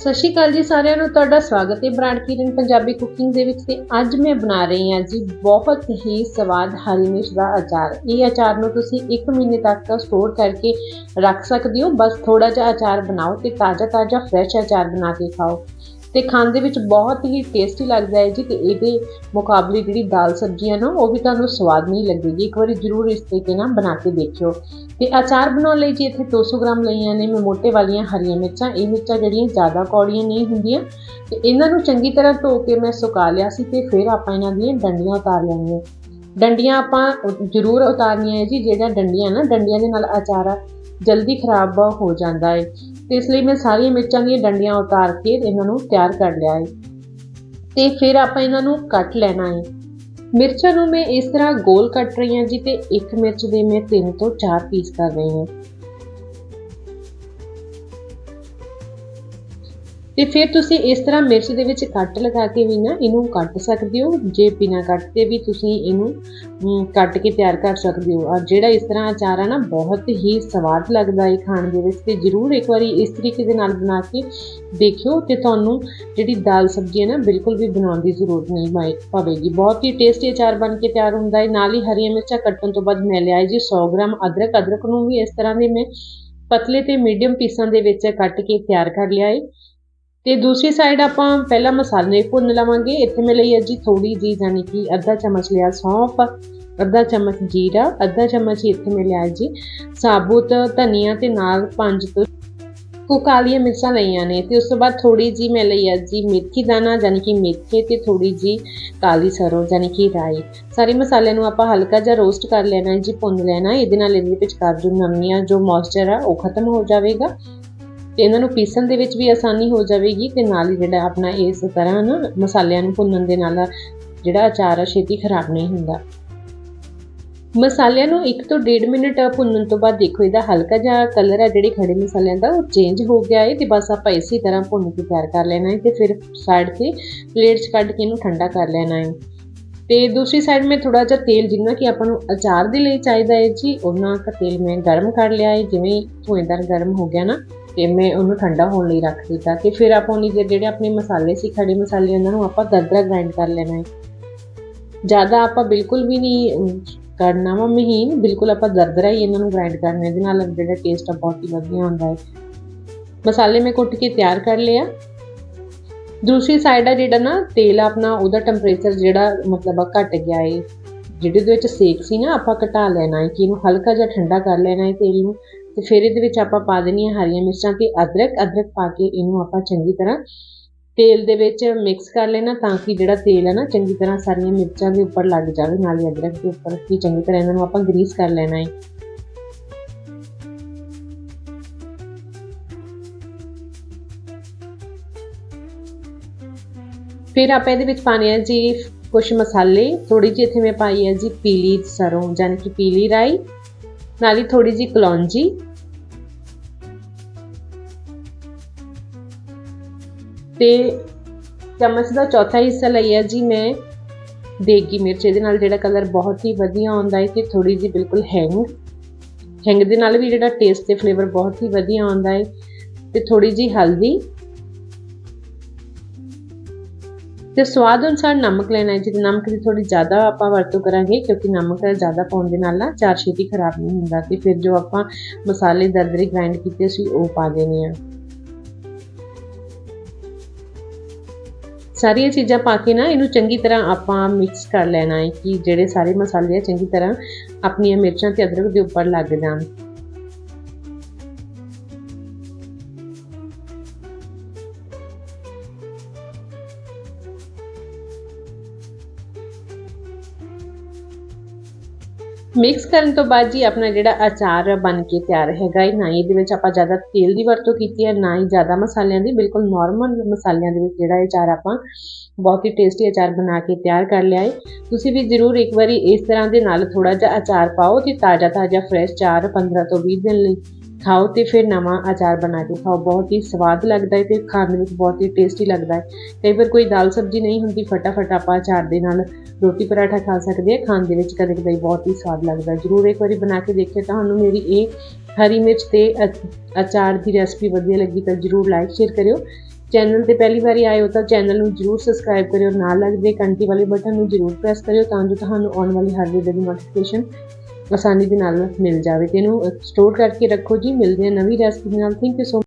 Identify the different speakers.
Speaker 1: ਸਤਿ ਸ਼੍ਰੀ ਅਕਾਲ ਜੀ ਸਾਰਿਆਂ ਨੂੰ, ਤੁਹਾਡਾ ਸਵਾਗਤ ਹੈ ਬ੍ਰਾਂਡ ਕਿਰਨ ਪੰਜਾਬੀ ਕੁਕਿੰਗ ਦੇ ਵਿੱਚ ਤੇ ਅੱਜ ਮੈਂ ਬਣਾ ਰਹੀ ਹਾਂ ਜੀ ਬਹੁਤ ਹੀ ਸਵਾਦ ਹਰੀ ਮਿਰਚ ਦਾ ਅਚਾਰ। ਇਹ ਅਚਾਰ ਨੂੰ ਤੁਸੀਂ 1 ਮਹੀਨੇ ਤੱਕ ਸਟੋਰ ਕਰਕੇ ਰੱਖ ਸਕਦੇ ਹੋ, ਬਸ ਥੋੜਾ ਜਿਹਾ ਅਚਾਰ ਬਣਾਓ ਤੇ ਤਾਜ਼ਾ ਤਾਜ਼ਾ ਫਰੈਸ਼ ਅਚਾਰ ਬਣਾ ਕੇ ਖਾਓ। ਤੇ ਖਾਣ ਦੇ ਵਿੱਚ ਬਹੁਤ ਹੀ ਟੇਸਟੀ ਲੱਗਦਾ ਹੈ ਜੀ ਤੇ ਇਹਦੇ ਮੁਕਾਬਲੇ ਜਿਹੜੀ ਦਾਲ ਸਬਜ਼ੀਆਂ ਨਾ, ਉਹ ਵੀ ਤੁਹਾਨੂੰ ਸਵਾਦ ਨਹੀਂ ਲੱਗੇਗੀ। ਇੱਕ ਵਾਰੀ ਜ਼ਰੂਰ ਇਸ ਤਰੀਕੇ ਨਾਲ ਬਣਾ ਕੇ ਦੇਖਿਓ। ਤੇ ਅਚਾਰ ਬਣਾਉਣ ਲਈ ਜੀ ਇੱਥੇ 200 ਗ੍ਰਾਮ ਲਈਆਂ ਨੇ ਮੈਂ ਮੋਟੇ ਵਾਲੀਆਂ ਹਰੀਆਂ ਮਿਰਚਾਂ। ਇਹ ਮਿਰਚਾਂ ਜਿਹੜੀਆਂ ਜ਼ਿਆਦਾ ਕੌੜੀਆਂ ਨਹੀਂ ਹੁੰਦੀਆਂ ਤੇ ਇਹਨਾਂ ਨੂੰ ਚੰਗੀ ਤਰ੍ਹਾਂ ਧੋ ਕੇ ਮੈਂ ਸੁਕਾ ਲਿਆ ਸੀ ਤੇ ਫਿਰ ਆਪਾਂ ਇਹਨਾਂ ਦੀਆਂ ਡੰਡੀਆਂ ਉਤਾਰ ਲੈਣੀਆਂ। ਡੰਡੀਆਂ ਆਪਾਂ ਜ਼ਰੂਰ ਉਤਾਰਨੀਆਂ ਹੈ ਜੀ ਜਿਹੜਾ ਡੰਡੀਆਂ ਨਾ, ਡੰਡੀਆਂ ਦੇ ਨਾਲ ਅਚਾਰ ਜਲਦੀ ਖਰਾਬ ਹੋ ਜਾਂਦਾ ਹੈ। ਇਸ ਲਈ ਮੈਂ ਸਾਰੀਆਂ ਮਿਰਚਾਂ ਦੀਆਂ ਡੰਡੀਆਂ ਉਤਾਰ ਕੇ ਇਹਨਾਂ ਨੂੰ ਤਿਆਰ ਕਰ ਲਿਆ ਹੈ ਤੇ ਫਿਰ ਆਪਾਂ ਇਹਨਾਂ ਨੂੰ ਕੱਟ ਲੈਣਾ ਹੈ ਮਿਰਚਾਂ ਨੂੰ ਮੈਂ ਇਸ ਤਰ੍ਹਾਂ ਗੋਲ ਕੱਟ ਰਹੀ ਹਾਂ ਜੀ ਤੇ ਇੱਕ ਮਿਰਚ ਦੇ ਮੈਂ ਤਿੰਨ ਤੋਂ ਚਾਰ ਪੀਸ ਕਰ ਰਹੀ ਹਾਂ। ਤੇ ਫਿਰ ਤੁਸੀਂ ਇਸ ਤਰ੍ਹਾਂ ਮਿਰਚ ਦੇ ਵਿੱਚ ਕੱਟ ਲਗਾ ਕੇ ਵੀ ਨਾ ਇਹਨੂੰ ਕੱਟ ਸਕਦੇ ਹੋ, ਜੇ ਬਿਨਾ ਕੱਟ ਤੇ ਵੀ ਤੁਸੀਂ ਇਹਨੂੰ ਕੱਟ ਕੇ ਤਿਆਰ ਕਰ ਸਕਦੇ ਹੋ। ਔਰ ਜਿਹੜਾ ਇਸ ਤਰ੍ਹਾਂ ਅਚਾਰ ਆ ਨਾ, ਬਹੁਤ ਹੀ ਸਵਾਦ ਲੱਗਦਾ ਹੈ ਖਾਣ ਦੇ ਵਿੱਚ ਤੇ ਜ਼ਰੂਰ ਇੱਕ ਵਾਰੀ ਇਸ ਤਰੀਕੇ ਦੇ ਨਾਲ ਬਣਾ ਕੇ ਦੇਖਿਓ ਤੇ ਤੁਹਾਨੂੰ ਜਿਹੜੀ ਦਾਲ ਸਬਜ਼ੀ ਹੈ ਨਾ, ਬਿਲਕੁਲ ਵੀ ਬਣਾਉਣ ਦੀ ਜ਼ਰੂਰਤ ਨਹੀਂ ਪਵੇਗੀ। ਬਹੁਤ ਹੀ ਟੇਸਟੀ ਅਚਾਰ ਬਣ ਕੇ ਤਿਆਰ ਹੁੰਦਾ ਹੈ। ਨਾਲ ਹੀ ਹਰੀਆਂ ਮਿਰਚਾਂ ਕੱਟਣ ਤੋਂ ਬਾਅਦ ਮੈਂ ਲਿਆ ਜੀ 100 ਗ੍ਰਾਮ ਅਦਰਕ। ਅਦਰਕ ਨੂੰ ਵੀ ਇਸ ਤਰ੍ਹਾਂ ਦੇ ਮੈਂ ਪਤਲੇ ਤੇ ਮੀਡੀਅਮ ਪੀਸਾਂ ਦੇ ਵਿੱਚ ਕੱਟ ਕੇ ਤਿਆਰ ਕਰ ਲਿਆ ਹੈ। ਤੇ ਦੂਸਰੀ ਸਾਈਡ ਆਪਾਂ ਪਹਿਲਾਂ ਮਸਾਲੇ ਭੁੰਨ ਲਵਾਂਗੇ। ਇੱਥੇ ਮੈਂ ਲਈ ਹੈ ਜੀ ਥੋੜੀ ਜੀ ਯਾਨੀ ਕਿ ਅੱਧਾ ਚਮਚ ਲਿਆ ਸੌਂਫ, ਅੱਧਾ ਚਮਚ ਜੀਰਾ, ਅੱਧਾ ਚਮਚ ਇੱਥੇ ਮੈਂ ਲਿਆ ਜੀ ਸਾਬੂਤ, ਧਨੀਆ ਤੇ ਨਾਲ ਪੰਜ ਤੋਂ ਕੁ ਕਾਲੀਆਂ ਮਿਰਚਾਂ ਲਈਆਂ ਨੇ ਤੇ ਉਸ ਤੋਂ ਬਾਅਦ ਥੋੜੀ ਜੀ ਮੈਂ ਲਈ ਹੈ ਜੀ ਮੇਥੀ ਦਾਣਾ ਯਾਨੀ ਕਿ ਮੇਥੇ ਤੇ ਥੋੜੀ ਜੀ ਕਾਲੀ ਸਰੋਂ ਯਾਨੀ ਕਿ ਰਾਈ। ਸਾਰੇ ਮਸਾਲਿਆਂ ਨੂੰ ਆਪਾਂ ਹਲਕਾ ਜਿਹਾ ਰੋਸਟ ਕਰ ਲੈਣਾ ਹੈ ਜੀ, ਭੁੰਨ ਲੈਣਾ। ਇਹਦੇ ਨਾਲ ਇਹਦੇ ਵਿੱਚ ਕਾਜੂ ਨਮੀਆਂ ਜੋ ਮੌਇਸਚਰ ਆ, ਉਹ ਖਤਮ ਹੋ ਜਾਵੇਗਾ। ਤੇ ਇਹਨਾਂ ਨੂੰ ਪੀਸਣ ਦੇ ਵਿੱਚ ਵੀ ਆਸਾਨੀ ਹੋ ਜਾਵੇਗੀ ਤੇ ਨਾਲ ਹੀ ਜਿਹੜਾ ਆਪਣਾ ਇਸ ਤਰ੍ਹਾਂ ਨਾ ਮਸਾਲਿਆਂ ਨੂੰ ਭੁੰਨਣ ਦੇ ਨਾਲ ਜਿਹੜਾ ਅਚਾਰ ਆ, ਛੇਤੀ ਖਰਾਬ ਨਹੀਂ ਹੁੰਦਾ। ਮਸਾਲਿਆਂ ਨੂੰ 1 ਤੋਂ 1.5 ਮਿੰਟ ਭੁੰਨਣ ਤੋਂ ਬਾਅਦ ਦੇਖੋ, ਇਹਦਾ ਹਲਕਾ ਜਿਹਾ ਕਲਰ ਹੈ ਜਿਹੜੇ ਖੜੇ ਮਸਾਲਿਆਂ ਦਾ, ਉਹ ਚੇਂਜ ਹੋ ਗਿਆ ਹੈ ਤੇ ਬਸ ਆਪਾਂ ਇਸੇ ਤਰ੍ਹਾਂ ਭੁੰਨ ਕੇ ਤਿਆਰ ਕਰ ਲੈਣਾ ਹੈ ਤੇ ਫਿਰ ਸਾਈਡ ਤੇ ਪਲੇਟ 'ਚ ਕੱਢ ਕੇ ਇਹਨੂੰ ਠੰਡਾ ਕਰ ਲੈਣਾ ਹੈ ਤੇ ਦੂਸਰੀ ਸਾਈਡ ਮੈਂ ਥੋੜਾ ਜਿਹਾ ਤੇਲ, ਜਿੰਨਾ ਕਿ ਆਪਾਂ ਨੂੰ ਅਚਾਰ ਦੇ ਲਈ ਚਾਹੀਦਾ ਹੈ ਜੀ ਉਹਨਾਂ ਦਾ ਤੇਲ ਮੈਂ ਗਰਮ ਕਰ ਲਿਆ ਹੈ ਜਿਵੇਂ ਧੂਏਦਾਰ ਗਰਮ ਹੋ ਗਿਆ ਨਾ ਤੇ ਮੈਂ ਉਹਨੂੰ ਠੰਡਾ ਹੋਣ ਲਈ ਰੱਖ ਦਿੱਤਾ ਤੇ ਫਿਰ ਆਪਾਂ ਉਹਨੀ ਜਿਹੜੇ ਆਪਣੇ ਮਸਾਲੇ ਸੀ, ਖੜੇ ਮਸਾਲੇ ਉਹਨਾਂ ਨੂੰ ਆਪਾਂ ਦਰਦਰਾ ਗ੍ਰਾਈਂਡ ਕਰ ਲੈਣਾ ਹੈ। ਜ਼ਿਆਦਾ ਆਪਾਂ ਬਿਲਕੁਲ ਵੀ ਨਹੀਂ ਕਰਨਾ ਵਾ ਮਹੀਨ, ਬਿਲਕੁਲ ਆਪਾਂ ਦਰਦਰਾ ਹੀ ਇਹਨਾਂ ਨੂੰ ਗ੍ਰਾਈਂਡ ਕਰਨਾ ਇਹਦੇ ਨਾਲ ਜਿਹੜਾ ਟੇਸਟ ਆ ਬਹੁਤ ਹੀ ਵਧੀਆ ਹੁੰਦਾ ਹੈ। ਮਸਾਲੇ ਮੈਂ ਕੁੱਟ ਕੇ ਤਿਆਰ ਕਰ ਲਿਆ। ਦੂਸਰੀ ਸਾਈਡ ਆ ਜਿਹੜਾ ਨਾ, ਤੇਲ ਆਪਣਾ, ਉਹਦਾ ਟੈਂਪਰੇਚਰ ਜਿਹੜਾ ਮਤਲਬ ਆ ਘਟ ਗਿਆ ਏ ਜਿਹੜੇ ਦੇ ਵਿੱਚ ਸੇਕ ਸੀ ਨਾ, ਆਪਾਂ ਘਟਾ ਲੈਣਾ ਹੈ ਕਿ ਇਹਨੂੰ ਹਲਕਾ ਜਿਹਾ ਠੰਡਾ ਕਰ ਲੈਣਾ ਹੈ ਤੇਲ ਨੂੰ। ਤੇ ਫਿਰ ਇਹਦੇ ਵਿੱਚ ਆਪਾਂ ਪਾ ਦੇਣੀਆਂ ਹਰੀਆਂ ਮਿਰਚਾਂ ਤੇ ਅਦਰਕ ਅਦਰਕ ਪਾ ਕੇ ਇਹਨੂੰ ਆਪਾਂ ਚੰਗੀ ਤਰ੍ਹਾਂ ਤੇਲ ਦੇ ਵਿੱਚ ਮਿਕਸ ਕਰ ਲੈਣਾ ਤਾਂ ਕਿ ਜਿਹੜਾ ਤੇਲ ਹੈ ਨਾ ਚੰਗੀ ਤਰ੍ਹਾਂ ਸਾਰੀਆਂ ਮਿਰਚਾਂ ਦੇ ਉੱਪਰ ਲੱਗ ਜਾਵੇ, ਨਾਲ ਹੀ ਅਦਰਕ ਦੇ ਉੱਪਰ ਵੀ ਚੰਗੀ ਤਰ੍ਹਾਂ ਇਹਨਾਂ ਨੂੰ ਆਪਾਂ ਗਰੀਸ ਕਰ ਲੈਣਾ ਹੈ। ਫਿਰ ਆਪਾਂ ਇਹਦੇ ਵਿੱਚ ਪਾਣੇ ਆ ਜੀ ਕੁਝ ਮਸਾਲੇ ਥੋੜੀ ਜਿਹੀ ਇੱਥੇ ਮੈਂ ਪਾਈ ਹੈ ਜੀ ਪੀਲੀ ਸਰੋਂ ਜਾਨ ਕਿ ਪੀਲੀ ਰਾਈ ਨਾਲ ਹੀ ਥੋੜੀ ਜੀ ਕਲੌਂਜੀ। ਤੇ ਚਮਚ ਦਾ ਚੌਥਾ ਹਿੱਸਾ ਲਈਆ ਜੀ ਮੈਂ ਦੇਗੀ ਮਿਰਚ। ਇਹਦੇ ਨਾਲ ਜਿਹੜਾ ਕਲਰ ਬਹੁਤ ਹੀ ਵਧੀਆ ਆਉਂਦਾ ਹੈ ਤੇ ਥੋੜੀ ਜੀ ਬਿਲਕੁਲ ਹੈਂਗ। ਹੈਂਗ ਦੇ ਨਾਲ ਵੀ ਜਿਹੜਾ ਟੇਸਟ ਤੇ ਫਲੇਵਰ ਬਹੁਤ ਹੀ ਵਧੀਆ ਆਉਂਦਾ ਹੈ ਤੇ ਥੋੜੀ ਜੀ ਹਲਦੀ। ਤੇ ਸਵਾਦ ਅਨੁਸਾਰ ਨਮਕ ਲੈਣਾ ਹੈ। ਜੀ ਨਮਕ ਦੀ ਥੋੜੀ ਜ਼ਿਆਦਾ ਆਪਾਂ ਵਰਤੋਂ ਕਰਾਂਗੇ, ਕਿਉਂਕਿ ਨਮਕ ਜ਼ਿਆਦਾ ਪਾਉਣ ਦੇ ਨਾਲ ਨਾ ਚਾਰ ਛੇਤੀ ਖਰਾਬ ਨਹੀਂ ਹੁੰਦਾ ਤੇ ਫਿਰ ਜੋ ਆਪਾਂ ਮਸਾਲੇ ਦਰਦਰੇ ਗ੍ਰਾਈਂਡ ਕੀਤੇ ਸੀ, ਉਹ ਪਾ ਦੇਣੇ ਆ। ਸਾਰੀਆਂ ਚੀਜ਼ਾਂ ਪਾ ਕੇ ਨਾ ਇਹਨੂੰ ਚੰਗੀ ਤਰ੍ਹਾਂ ਆਪਾਂ ਮਿਕਸ ਕਰ ਲੈਣਾ ਹੈ ਕਿ ਜਿਹੜੇ ਸਾਰੇ ਮਸਾਲੇ ਆ ਚੰਗੀ ਤਰ੍ਹਾਂ ਆਪਣੀਆਂ ਮਿਰਚਾਂ ਤੇ ਅਦਰਕ ਦੇ ਉੱਪਰ ਲੱਗ ਜਾਣ। ਮਿਕਸ ਕਰਨ ਤੋਂ ਬਾਅਦ ਜੀ ਆਪਣਾ ਜਿਹੜਾ ਅਚਾਰ ਬਣ ਕੇ ਤਿਆਰ ਹੈਗਾ ਹੈ, ਨਾ ਇਹਦੇ ਵਿੱਚ ਆਪਾਂ ਜ਼ਿਆਦਾ ਤੇਲ ਦੀ ਵਰਤੋਂ ਕੀਤੀ ਹੈ, ਨਾ ਹੀ ਜ਼ਿਆਦਾ ਮਸਾਲਿਆਂ ਦੀ, ਬਿਲਕੁਲ ਨਾਰਮਲ ਮਸਾਲਿਆਂ ਦੇ ਵਿੱਚ ਜਿਹੜਾ ਅਚਾਰ ਆਪਾਂ ਬਹੁਤ ਹੀ ਟੇਸਟੀ ਅਚਾਰ ਬਣਾ ਕੇ ਤਿਆਰ ਕਰ ਲਿਆ ਹੈ। ਤੁਸੀਂ ਵੀ ਜ਼ਰੂਰ ਇੱਕ ਵਾਰੀ ਇਸ ਤਰ੍ਹਾਂ ਦੇ ਨਾਲ ਥੋੜਾ ਜਿਹਾ ਅਚਾਰ ਪਾਓ ਤੇ ਤਾਜ਼ਾ ਤਾਜ਼ਾ ਫਰੈਸ਼ ਚਾਰ 15 ਤੋਂ 20 ਦਿਨ ਲਈ ਖਾਓ ਤੇ ਫਿਰ ਨਵਾਂ ਅਚਾਰ ਬਣਾ ਕੇ ਖਾਓ। ਬਹੁਤ ਹੀ ਸਵਾਦ ਲੱਗਦਾ ਹੈ ਤੇ ਖਾਣ ਵਿੱਚ ਬਹੁਤ ਹੀ ਟੇਸਟੀ ਲੱਗਦਾ ਹੈ। ਕਈ ਵਾਰ ਕੋਈ ਦਾਲ ਸਬਜ਼ੀ ਨਹੀਂ ਹੁੰਦੀ, ਫਟਾਫਟ ਆਪਾਂ ਅਚਾਰ ਦੇ ਨਾਲ ਰੋਟੀ ਪਰਾਠਾ ਖਾ ਸਕਦੇ ਹਾਂ। ਖਾਣ ਦੇ ਵਿੱਚ ਕਦੇ ਕਦੇ ਬਹੁਤ ਹੀ ਸਵਾਦ ਲੱਗਦਾ ਜਰੂਰ ਇੱਕ ਵਾਰੀ ਬਣਾ ਕੇ ਦੇਖਿਓ, ਤੁਹਾਨੂੰ ਮੇਰੀ ਇਹ ਹਰੀ ਮਿਰਚ ਤੇ ਅਚਾਰ ਦੀ ਰੈਸਪੀ ਵਧੀਆ ਲੱਗੀ ਤਾਂ ਜਰੂਰ ਲਾਈਕ ਸ਼ੇਅਰ ਕਰਿਓ। ਚੈਨਲ ਤੇ ਪਹਿਲੀ ਵਾਰੀ ਆਏ ਹੋ ਤਾਂ ਚੈਨਲ ਨੂੰ ਜਰੂਰ ਸਬਸਕ੍ਰਾਈਬ ਕਰਿਓ। ਨਾਲ ਲੱਗਦੇ ਘੰਟੀ ਵਾਲੇ ਬਟਨ ਨੂੰ ਜਰੂਰ ਪ੍ਰੈਸ ਕਰਿਓ ਤਾਂ ਜੋ ਤੁਹਾਨੂੰ ਆਉਣ ਵਾਲੀ ਹਰ ਵੀਡੀਓ ਦੀ ਨੋਟੀਫਿਕੇਸ਼ਨ ਆਸਾਨੀ ਦੇ ਨਾਲ ਮਿਲ ਜਾਵੇ ਤੇ ਇਹਨੂੰ ਸਟੋਰ ਕਰਕੇ ਰੱਖੋ ਜੀ। ਮਿਲਦੇ ਹਾਂ ਨਵੀਂ ਰੈਸਪੀ ਨਾਲ। Thank you so